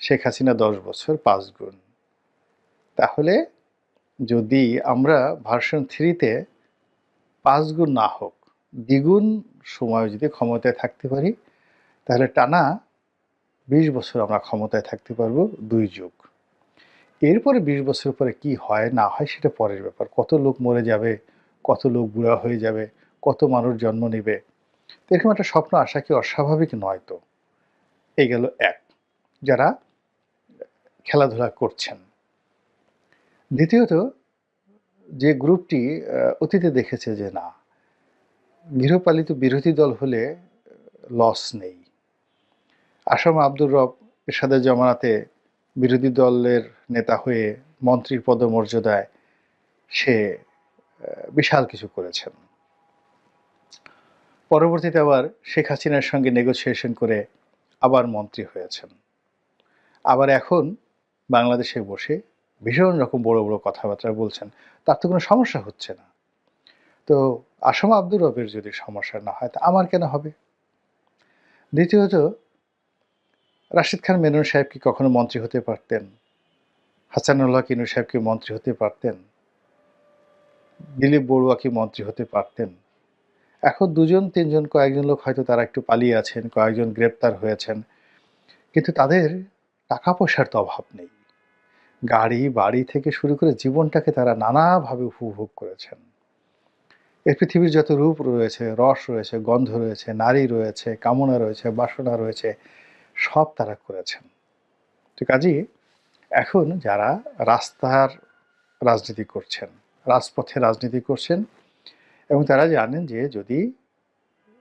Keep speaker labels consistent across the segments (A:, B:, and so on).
A: শেখ হাসিনা দশ বছর পাঁচ গুণ। তাহলে যদি আমরা ভার্সন থ্রিতে পাঁচ গুণ না হোক, দ্বিগুণ সময় যদি ক্ষমতায় থাকতে পারি, তাহলে টানা বিশ বছর আমরা ক্ষমতায় থাকতে পারব দুই যুগ। এরপরে বিশ বছর পরে কি হয়, না হয় সেটা পরের ব্যাপার। কত লোক মরে যাবে, কত লোক বুড়া হয়ে যাবে, কত মানুষ জন্ম নেবে, এরকম একটা স্বপ্ন আসা কি অস্বাভাবিক নয় তো? এই গেল এক। যারা খেলাধুলা করছেন। দ্বিতীয়ত, যে গ্রুপটি অতীতে দেখেছে যে না গৃহপালিত বিরোধী দল হলে লস নেই। আসাম আব্দুর রব এরশাদের জমানাতে বিরোধী দলের নেতা হয়ে মন্ত্রীর পদমর্যাদায় সে বিশাল কিছু করেছেন। পরবর্তীতে আবার শেখ হাসিনার সঙ্গে নেগোসিয়েশন করে আবার মন্ত্রী হয়েছেন। আবার এখন বাংলাদেশে বসে ভীষণ রকম বড় বড় কথাবার্তা বলছেন, তার তো কোনো সমস্যা হচ্ছে না। তো আসাম আব্দুর রবের যদি সমস্যা না হয়, তা আমার কেন হবে? দ্বিতীয়ত, রাশিদ খান মেনন সাহেব কি কখনো মন্ত্রী হতে পারতেন? হাসানুল্লাহ কিনু সাহেব কি মন্ত্রী হতে পারতেন? দিলীপ বড়ুয়া কি মন্ত্রী হতে পারতেন? এখন দুজন, তিনজন, কয়েকজন লোক হয়তো তারা একটু পালিয়ে আছেন, কয়েকজন গ্রেপ্তার হয়েছেন, কিন্তু তাদের টাকা পয়সার তো অভাব নেই। গাড়ি, বাড়ি থেকে শুরু করে জীবনটাকে তারা নানাভাবে উপভোগ করেছেন। এই পৃথিবীর যত রূপ রয়েছে, রস রয়েছে, গন্ধ রয়েছে, নারী রয়েছে, কামনা রয়েছে, বাসনা রয়েছে, সব তারা করেছেন। তো কাজী, এখন যারা রাস্তার রাজনীতি করছেন, রাজপথে রাজনীতি করছেন এবং তারা জানেন যে যদি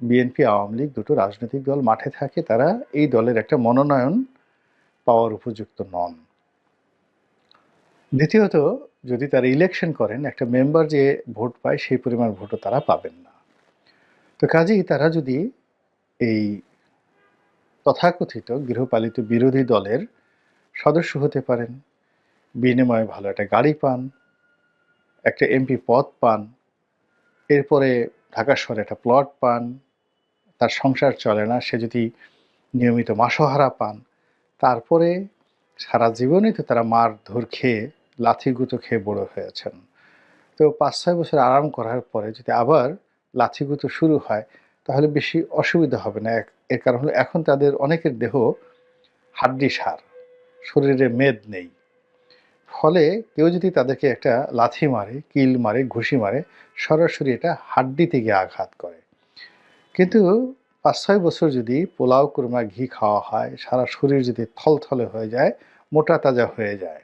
A: বিএনপি আওয়ামী লীগ দুটো রাজনৈতিক দল মাঠে থাকে, তারা এই দলের একটা মনোনয়ন পাওয়ার উপযুক্ত নন। দ্বিতীয়ত, যদি তারা ইলেকশন করেন, একটা মেম্বার যে ভোট পায়, সেই পরিমাণ ভোটও তারা পাবেন না। তো কাজেই তারা যদি এই তথাকথিত গৃহপালিত বিরোধী দলের সদস্য হতে পারেন, বিনিময়ে ভালো একটা গাড়ি পান, একটা এমপি পদ পান, এরপরে ঢাকা শহরে একটা প্লট পান, তার সংসার চলে না, সে যদি নিয়মিত মাসোহারা পান, তারপরে সারা জীবনই তো তারা মার ধর খেয়ে লাথি গুঁতো খেয়ে বড় হয়েছেন। তো পাঁচ, ছয় বছর আরাম করার পরে যদি আবার লাথি গুঁতো শুরু হয়, তাহলে বেশি অসুবিধা হবে না। এর কারণ হলো এখন তাদের অনেকের দেহ হাড্ডি সার, শরীরে মেদ নেই। ফলে কেউ যদি তাদেরকে একটা লাথি মারে, কিল মারে, ঘুষি মারে, সরাসরি এটা হাড্ডিতে গিয়ে আঘাত করে। কিন্তু পাঁচ, ছয় বছর যদি পোলাও, কুরমা, ঘি খাওয়া হয়, সারা শরীর যদি থলথলে হয়ে যায়, মোটা তাজা হয়ে যায়।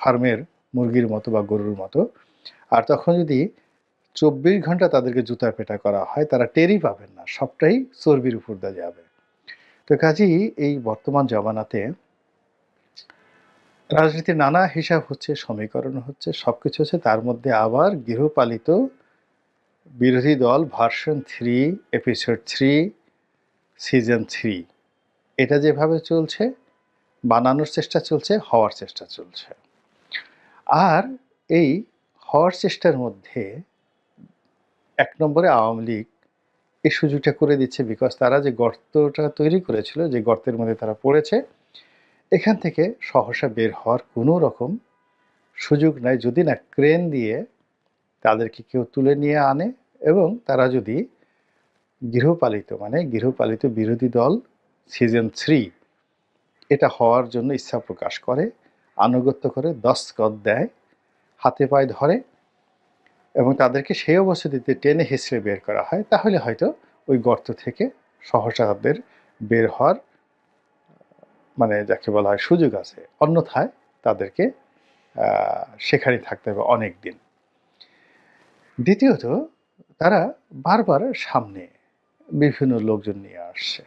A: ফার্মের মুরগির মতো বা গরুর মতো। আর তখন যদি চব্বিশ ঘণ্টা তাদেরকে জুতা পেটা করা হয়, তারা টেরই পাবেন না, সবটাই চর্বির উপর দিয়ে যাবে। তো কাজেই এই বর্তমান জমানাতে রাজনীতির নানা হিসাব হচ্ছে, সমীকরণ হচ্ছে সব কিছু হচ্ছে। তার মধ্যে আবার গৃহপালিত বিরোধী দল version three, episode three, season three, এটা যেভাবে চলছে, বানানোর চেষ্টা চলছে, হওয়ার চেষ্টা চলছে। আর এই হওয়ার চেষ্টার মধ্যে এক নম্বরে আওয়ামী লীগ এই সুযোগটা করে দিচ্ছে বিকজ তারা যে গর্তটা তৈরি করেছিল, যে গর্তের মধ্যে তারা পড়েছে, এখান থেকে সহসা বের হওয়ার কোনো রকম সুযোগ নাই। যদি না ক্রেন দিয়ে তাদেরকে কেউ তুলে নিয়ে আনে এবং তারা যদি গৃহপালিত মানে গৃহপালিত বিরোধী দল সিজন থ্রি এটা হওয়ার জন্য ইচ্ছা প্রকাশ করে আনুগত্য করে দস্তখত দেয়, হাতে পায়ে ধরে এবং তাদেরকে সেই অবস্থাতে টেনে হেসড়ে বের করা হয়। তাহলে হয়তো ওই গর্ত থেকে সহসা তাদের বের হওয়ার মানে যাকে বলা হয় সুযোগ আছে। অন্যথায় তাদেরকে সেখানে থাকতে হবে অনেক দিন দ্বিতীয়ত, তারা বারবার সামনে বিভিন্ন লোকজন নিয়ে আসছে।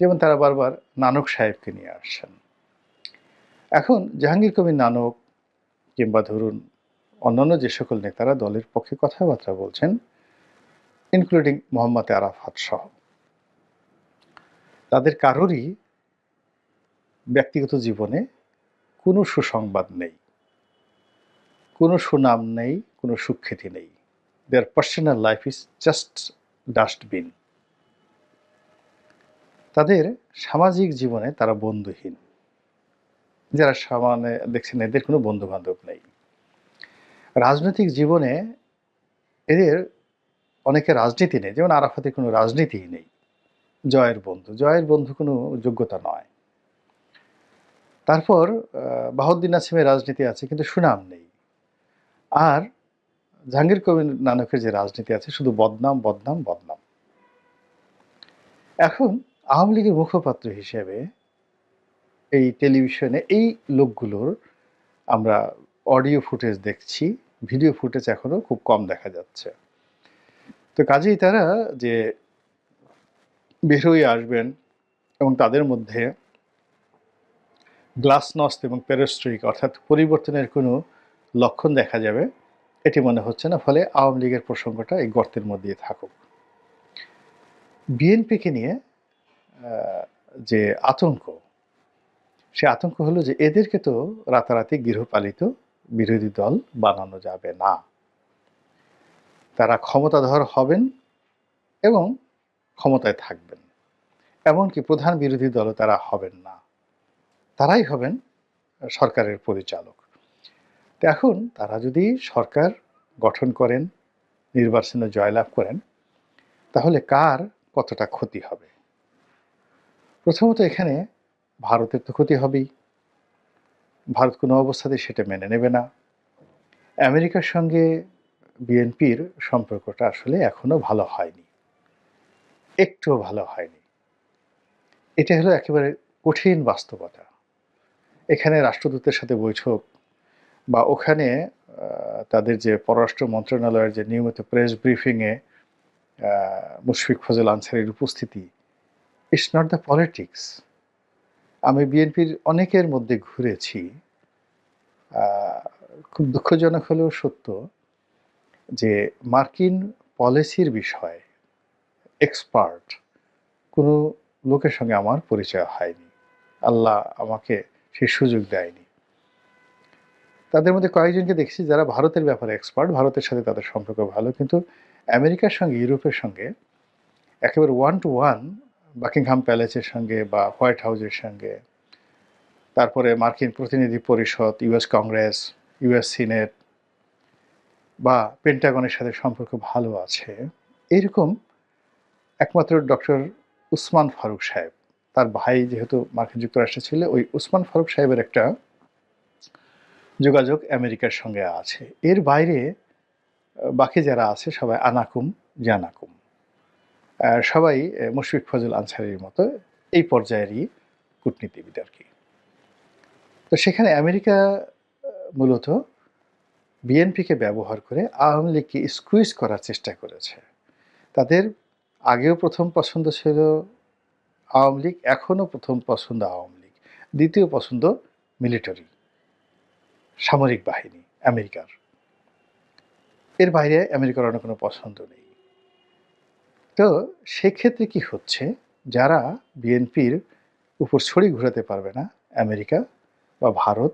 A: যেমন তারা বারবার নানক সাহেবকে নিয়ে আসছেন। এখন জাহাঙ্গীর কবির নানক কিংবা ধরুন অন্যান্য যে সকল নেতারা দলের পক্ষে কথাবার্তা বলছেন ইনক্লুডিং মোহাম্মদ আরাফাত সহ। তাদের কারোরই ব্যক্তিগত জীবনে কোনো সুসংবাদ নেই, কোনো সুনাম নেই, কোনো সুখ্যাতি নেই। Their personal life is just dustbin তাদের সামাজিক জীবনে তারা বন্ধুহীন। যারা সামানে দেখছেন এদের কোনো বন্ধু বান্ধব নেই। রাজনৈতিক জীবনে এদের অনেকে রাজনীতি নেই যেমন আরাফাতের কোনো রাজনীতিই নেই। জয়ের বন্ধু জয়ের বন্ধু কোনো যোগ্যতা নয়। তারপর আহ, বাহাউদ্দিন নাসিমের রাজনীতি আছে কিন্তু সুনাম নেই। আর জাহাঙ্গীর কবির নানকের যে রাজনীতি আছে শুধু বদনাম বদনাম বদনাম। এখন আওয়ামী লীগের মুখপাত্র হিসেবে এই টেলিভিশনে এই লোকগুলোর আমরা অডিও ফুটেজ দেখছি ভিডিও ফুটেজ এখনও খুব কম দেখা যাচ্ছে। তো কাজেই তারা যে বের হয়ে আসবেন এবং তাদের মধ্যে গ্লাসনস্ট এবং পেরোস্ট্রিক অর্থাৎ পরিবর্তনের কোনো লক্ষণ দেখা যাবে, এটি মনে হচ্ছে না, ফলে আওয়ামী লীগের প্রসঙ্গটা এই গর্তের মধ্যেই থাকুক। বিএনপিকে নিয়ে যে আতঙ্ক সে আতঙ্ক হলো যে এদেরকে তো রাতারাতি গৃহপালিত বিরোধী দল বানানো যাবে না। তারা ক্ষমতাধর হবেন এবং ক্ষমতায় থাকবেন। এমনকি প্রধান বিরোধী দলও তারা হবেন না। তারাই হবেন সরকারের পরিচালক। তো এখন তারা যদি সরকার গঠন করেন, নির্বাচনে জয়লাভ করেন, তাহলে কার কতটা ক্ষতি হবে? প্রথমত এখানে ভারতের তো ক্ষতি হবেই। ভারত কোনো অবস্থাতে সেটা মেনে নেবে না। আমেরিকার সঙ্গে বিএনপির সম্পর্কটা আসলে এখনও ভালো হয়নি। একটুও ভালো হয়নি। এটা হলো একেবারে কঠিন বাস্তবতা। এখানে রাষ্ট্রদূতের সাথে বৈঠক বা ওখানে তাদের যে পররাষ্ট্র মন্ত্রণালয়ের যে নিয়মিত প্রেস ব্রিফিংয়ে মুশফিক ফজল আনসারির উপস্থিতি ইটস নট দ্য পলিটিক্স আমি বিএনপির অনেকের মধ্যে ঘুরেছি। খুব দুঃখজনক হলেও সত্য যে মার্কিন পলিসির বিষয়ে এক্সপার্ট কোনো লোকের সঙ্গে আমার পরিচয় হয়নি। আল্লাহ আমাকে সেই সুযোগ দেয়নি। তাদের মধ্যে কয়েকজনকে দেখছি যারা ভারতের ব্যাপারে এক্সপার্ট ভারতের সাথে তাদের সম্পর্ক ভালো, কিন্তু আমেরিকার সঙ্গে, ইউরোপের সঙ্গে একেবারে ওয়ান টু ওয়ান বাকিংহাম প্যালেসের সঙ্গে বা হোয়াইট হাউসের সঙ্গে। তারপরে মার্কিন প্রতিনিধি পরিষদ, ইউএস কংগ্রেস, ইউএস সিনেট বা পেন্টাগনের সাথে সম্পর্ক ভালো আছে। এরকম একমাত্র ডক্টর উসমান ফারুক সাহেব, তার ভাই যেহেতু মার্কিন যুক্তরাষ্ট্রে ছিল, ওই উসমান ফারুক সাহেবের একটা যোগাযোগ আমেরিকার সঙ্গে আছে। এর বাইরে বাকি যারা আছে সবাই আনাকুম, জানাকুম। সবাই মুশফিক ফজল আনসারির মতো এই পর্যায়েরই কূটনীতিবিদ আর কি। তো সেখানে আমেরিকা মূলত বিএনপিকে ব্যবহার করে আওয়ামী লীগকে স্কুইজ করার চেষ্টা করেছে। তাদের আগেও প্রথম পছন্দ ছিল আওয়ামী লীগ, এখনও প্রথম পছন্দ আওয়ামী লীগ। দ্বিতীয় পছন্দ মিলিটারি, সামরিক বাহিনী, আমেরিকার। এর বাইরে আমেরিকার অন্য কোনো পছন্দ নেই। তো সেক্ষেত্রে কি হচ্ছে? যারা বিএনপির উপর ছড়ি ঘোরাতে পারবে না, আমেরিকা বা ভারত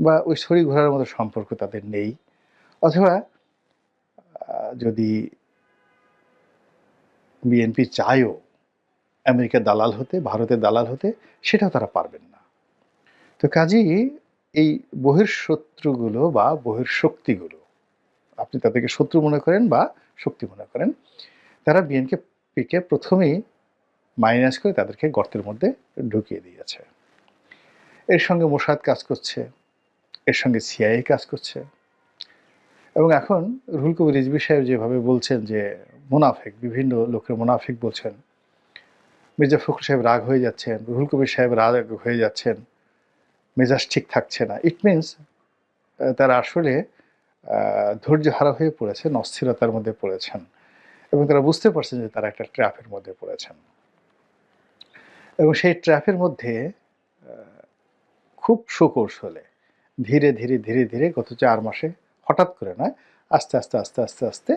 A: বা ওই ছড়ি ঘোরার মতো সম্পর্ক তাদের নেই, অথবা যদি বিএনপি চায়ও আমেরিকার দালাল হতে ভারতের দালাল হতে সেটাও তারা পারবেন না। তো কাজেই এই বহির্শত্রুগুলো বা বহির্শক্তিগুলো আপনি তাদেরকে শত্রু মনে করেন বা শক্তি মনে করেন তারা বিএনকে পিকে প্রথমেই মাইনাস করে তাদেরকে গর্তের মধ্যে ঢুকিয়ে দিয়েছে। এর সঙ্গে মোসাদ কাজ করছে, এর সঙ্গে সিআইএ কাজ করছে। এবং এখন রুহুল কবির রিজবি সাহেব যেভাবে বলছেন যে মুনাফেক, বিভিন্ন লোকের মুনাফিক বলছেন, মির্জা ফখরুল সাহেব রাগ হয়ে যাচ্ছেন, রুহুল কবির সাহেব রাগ হয়ে যাচ্ছেন, মেজাজ ঠিক থাকছে না। ইট মিনস তারা আসলে ধৈর্য হারা হয়ে পড়েছেন অস্থিরতার মধ্যে পড়েছেন। এবং তারা বুঝতে পারছেন যে তারা একটা ট্র্যাপের মধ্যে পড়েছেন। এবং সেই ট্র্যাপের মধ্যে খুব সুকৌশলে ধীরে ধীরে ধীরে ধীরে গত চার মাসে হঠাৎ করে নয়, আস্তে আস্তে আস্তে আস্তে আস্তে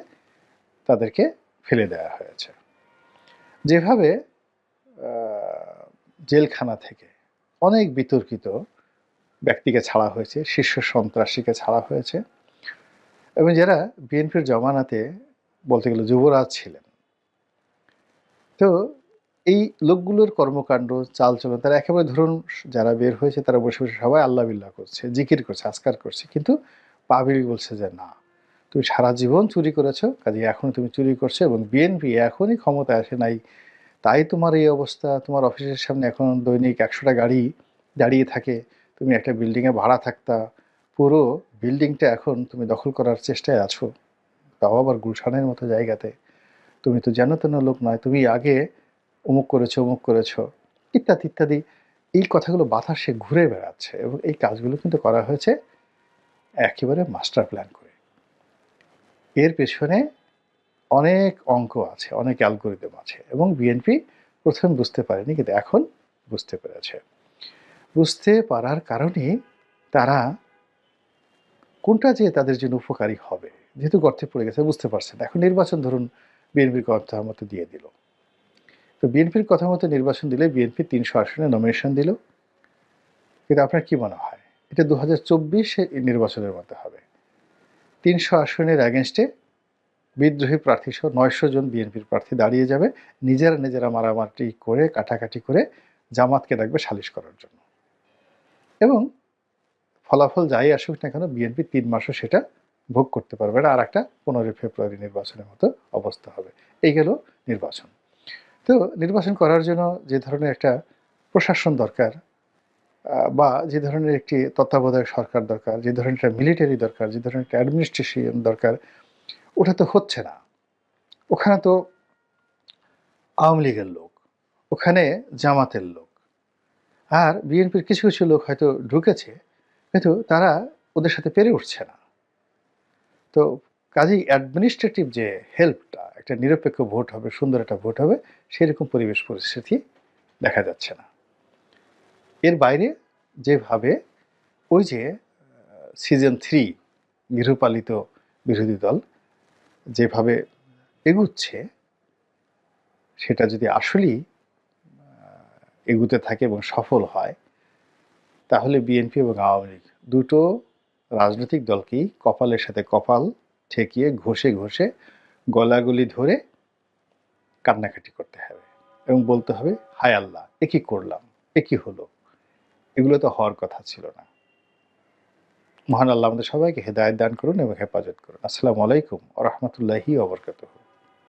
A: তাদেরকে ফেলে দেওয়া হয়েছে। যেভাবে জেলখানা থেকে অনেক বিতর্কিত ব্যক্তিকে ছাড়া হয়েছে, শীর্ষ সন্ত্রাসীকে ছাড়া হয়েছে এবং যারা বিএনপির জমানাতে বলতে গেলে যুবরাজ ছিলেন। তো এই লোকগুলোর কর্মকাণ্ড, চালচলন, তারা একেবারে ধরুন যারা বের হয়েছে, তারা বসে বসে সবাই আল্লাহ বিল্লাহ করছে, জিকির করছে, আজকার করছে। কিন্তু পাবিল বলছে যে, না, তুমি সারা জীবন চুরি করেছ, কাজে এখন তুমি চুরি করছ এবং বিএনপি এখনই ক্ষমতায় আসে নাই। তাই তোমার এই অবস্থা, তোমার অফিসের সামনে এখন দৈনিক একশোটা গাড়ি দাঁড়িয়ে থাকে, তুমি একটা বিল্ডিংয়ে ভাড়া থাকতা, পুরো বিল্ডিংটা এখন তুমি দখল করার চেষ্টায় আছো। তাও আবার গুলশানের মতো জায়গাতে। তুমি তো জানো তেন লোক নয়, তুমি আগে অমুক করেছ অমুক করেছ, ইত্যাদি ইত্যাদি। এই কথাগুলো বাতাসে ঘুরে বেড়াচ্ছে এবং এই কাজগুলো কিন্তু করা হয়েছে একেবারে মাস্টার প্ল্যান করে। এর পেছনে অনেক অঙ্ক আছে, অনেক অ্যালগোরিদম আছে এবং বিএনপি প্রথম বুঝতে পারেনি, কিন্তু এখন বুঝতে পেরেছে। বুঝতে পারার কারণে তারা কোনটা যে তাদের জন্য উপকারী হবে যেহেতু গর্তে পড়ে গেছে, বুঝতে পারছেন। এখন নির্বাচন ধরুন বিএনপির কথা মতো দিয়ে দিল। তো বিএনপির কথা মতো নির্বাচন দিলে বিএনপি তিনশো আসনে নমিনেশন দিল। কিন্তু আপনার কি মনে হয়? এটা দু হাজার চব্বিশে নির্বাচনের মধ্যে হবে। তিনশো আসনের অ্যাগেনস্টে বিদ্রোহী প্রার্থী সহ নয়শো জন বিএনপির প্রার্থী দাঁড়িয়ে যাবে। নিজেরা নিজেরা মারামারি করে, কাটাকাটি করে জামাতকে ডাকবে সালিশ করার জন্য। এবং ফলাফল যাই আসুক না কেন, বিএনপি তিন মাসও সেটা ভোগ করতে পারবে না আর একটা পনেরোই ফেব্রুয়ারি নির্বাচনের মতো অবস্থা হবে। এই গেল নির্বাচন। তো নির্বাচন করার জন্য যে ধরনের একটা প্রশাসন দরকার বা যে ধরনের একটি তত্ত্বাবধায়ক সরকার দরকার, যে ধরনের একটা মিলিটারি দরকার, যে ধরনের একটা অ্যাডমিনিস্ট্রেশন দরকার, ওটা তো হচ্ছে না। ওখানে তো আওয়ামী লীগের লোক, ওখানে জামাতের লোক, আর বিএনপির কিছু কিছু লোক হয়তো ঢুকেছে, কিন্তু তারা ওদের সাথে পেরে উঠছে না। তো কাজেই অ্যাডমিনিস্ট্রেটিভ যে হেল্পটা একটা নিরপেক্ষ ভোট হবে, সুন্দর একটা ভোট হবে, সেরকম পরিবেশ পরিস্থিতি দেখা যাচ্ছে না। এর বাইরে যেভাবে ওই যে সিজন থ্রি গৃহপালিত বিরোধী দল যেভাবে এগুচ্ছে, সেটা যদি আসলেই এগুতে থাকে এবং সফল হয়, তাহলে বিএনপি এবং আওয়ামী লীগ দুটো রাজনৈতিক দলকেই কপালের সাথে কপাল ঠেকিয়ে ঘষে ঘষে গলাগুলি ধরে কান্নাকাটি করতে হবে এবং বলতে হবে, হায় আল্লাহ, এ কি করলাম? এ কি হলো? এগুলো তো হওয়ার কথা ছিল না। মহান আল্লাহ আমাদের সবাইকে হেদায়ত দান করুন এবং হেফাজত করুন। আসসালামু আলাইকুম ও রহমতুল্লাহি ওবরকাতুহ